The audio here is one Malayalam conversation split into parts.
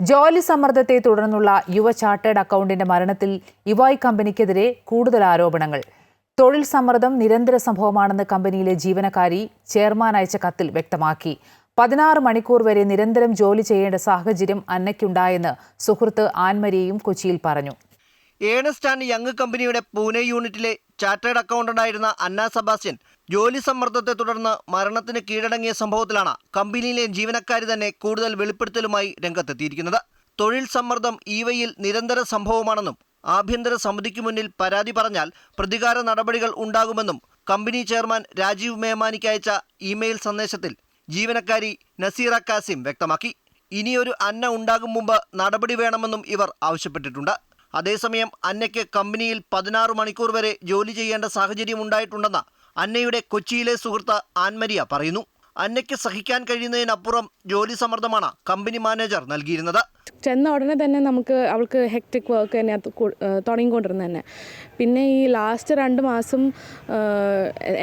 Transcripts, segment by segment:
ജോലി സമ്മർദ്ദത്തെ തുടർന്നുള്ള യുവ ചാർട്ടേഡ് അക്കൗണ്ടിന്റെ മരണത്തിൽ ഇവായ് കമ്പനിക്കെതിരെ കൂടുതൽ ആരോപണങ്ങൾ. തൊഴിൽ സമ്മർദ്ദം നിരന്തര സംഭവമാണെന്ന് കമ്പനിയിലെ ജീവനക്കാരി ചെയർമാൻ അയച്ച കത്തിൽ വ്യക്തമാക്കി. പതിനാറ് മണിക്കൂർ വരെ നിരന്തരം ജോലി ചെയ്യേണ്ട സാഹചര്യം അന്നയ്ക്കുണ്ടായെന്ന് സുഹൃത്ത് ആൻമരിയയും കൊച്ചിയിൽ പറഞ്ഞു. ഏണസ്റ്റ് ആൻഡ് യങ് കമ്പനിയുടെ പൂനെ യൂണിറ്റിലെ ചാർട്ടേഡ് അക്കൗണ്ടന്റായിരുന്ന അന്ന സെബാസ്റ്റ്യൻ ജോലി സമ്മർദ്ദത്തെ തുടർന്ന് മരണത്തിന് കീഴടങ്ങിയ സംഭവത്തിലാണ് കമ്പനിയിലെ ജീവനക്കാരി തന്നെ കൂടുതൽ വെളിപ്പെടുത്തലുമായി രംഗത്തെത്തിയിരിക്കുന്നത്. തൊഴിൽ സമ്മർദ്ദം ഈവയിൽ നിരന്തര സംഭവമാണെന്നും ആഭ്യന്തര സമിതിക്ക് മുന്നിൽ പരാതി പറഞ്ഞാൽ പ്രതികാര നടപടികൾ ഉണ്ടാകുമെന്നും കമ്പനി ചെയർമാൻ രാജീവ് മേമാനിക്ക് അയച്ച ഇമെയിൽ സന്ദേശത്തിൽ ജീവനക്കാരി നസീറ കാസിം വ്യക്തമാക്കി. ഇനിയൊരു അന്ന ഉണ്ടാകും മുമ്പ് നടപടി വേണമെന്നും ഇവർ ആവശ്യപ്പെട്ടിട്ടുണ്ട്. അതേസമയം അന്നയ്ക്ക് കമ്പനിയിൽ പതിനാറ് മണിക്കൂർ വരെ ജോലി ചെയ്യേണ്ട സാഹചര്യം ഉണ്ടായിട്ടുണ്ടെന്ന് അന്നയുടെ കൊച്ചിയിലെ സുഹൃത്ത് ആൻമരിയ പറയുന്നു. അന്നയ്ക്ക് സഹിക്കാൻ കഴിയുന്നതിനപ്പുറം ജോലി സമ്മർദ്ദമാണ് കമ്പനി മാനേജർ നൽകിയിരുന്നത്. ചെന്ന ഉടനെ തന്നെ നമുക്ക് അവൾക്ക് ഹെക്ടിക് വർക്ക് തന്നെ തുടങ്ങിക്കൊണ്ടിരുന്നത് തന്നെ. പിന്നെ ഈ ലാസ്റ്റ് രണ്ട് മാസം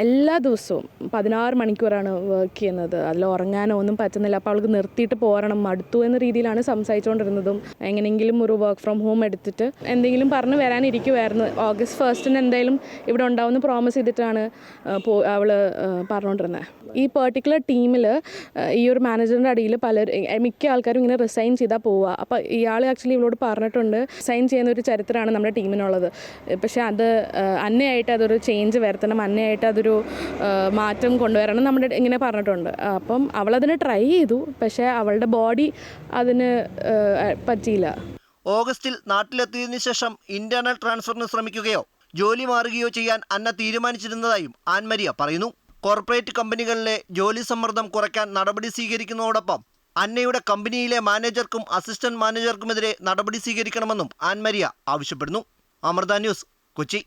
എല്ലാ ദിവസവും പതിനാറ് മണിക്കൂറാണ് വർക്ക് ചെയ്യുന്നത്. അതിൽ ഉറങ്ങാനോ ഒന്നും പറ്റുന്നില്ല. അപ്പോൾ അവൾക്ക് നിർത്തിയിട്ട് പോരണം. മടുത്തു എന്ന രീതിയിലാണ് സംസാരിച്ചുകൊണ്ടിരുന്നതും. എങ്ങനെയെങ്കിലും ഒരു വർക്ക് ഫ്രം ഹോം എടുത്തിട്ട് എന്തെങ്കിലും പറഞ്ഞ് വരാനിരിക്കുമായിരുന്നു ഓഗസ്റ്റ് ഫസ്റ്റിന് എന്തായാലും ഇവിടെ ഉണ്ടാവുമെന്ന് പ്രോമിസ് ചെയ്തിട്ടാണ് പോ അവൾ പറഞ്ഞുകൊണ്ടിരുന്നത്. ഈ പെർട്ടിക്കുലർ ടീമിൽ ഈ ഒരു മാനേജറിന്റെ അടിയിൽ പലരും മിക്ക ആൾക്കാരും ഇങ്ങനെ റിസൈൻ ചെയ്താൽ പോവുക. അപ്പോൾ ഇയാൾ ആക്ച്വലി ഇവളോട് പറഞ്ഞിട്ടുണ്ട് സൈൻ ചെയ്യുന്ന ഒരു ചരിത്രമാണ് നമ്മുടെ ടീമിനുള്ളത്. പക്ഷേ അത് അന്നയായിട്ട് അതൊരു ചേഞ്ച് വരുത്തണം അന്നയായിട്ട് അതൊരു മാറ്റം കൊണ്ടുവരണം നമ്മുടെ ഇങ്ങനെ പറഞ്ഞിട്ടുണ്ട്. അപ്പം അവളതിന് ട്രൈ ചെയ്തു പക്ഷേ അവളുടെ ബോഡി അതിന് പറ്റിയില്ല. ഓഗസ്റ്റിൽ നാട്ടിലെത്തിയതിനു ശേഷം ഇന്റേണൽ ട്രാൻസ്ഫറിന് ശ്രമിക്കുകയോ ജോലി മാറുകയോ ചെയ്യാൻ അന്ന തീരുമാനിച്ചിരുന്നതായും ആൻമരിയ പറയുന്നു. കോർപ്പറേറ്റ് കമ്പനികളിലെ ജോലി സമ്മർദ്ദം കുറയ്ക്കാൻ നടപടി സ്വീകരിക്കുന്നതോടൊപ്പം അന്നയുടെ കമ്പനിയിലെ മാനേജർക്കും അസിസ്റ്റന്റ് മാനേജർക്കുമെതിരെ നടപടി സ്വീകരിക്കണമെന്നും ആൻമരിയ ആവശ്യപ്പെടുന്നു. അമൃത ന്യൂസ് കൊച്ചി.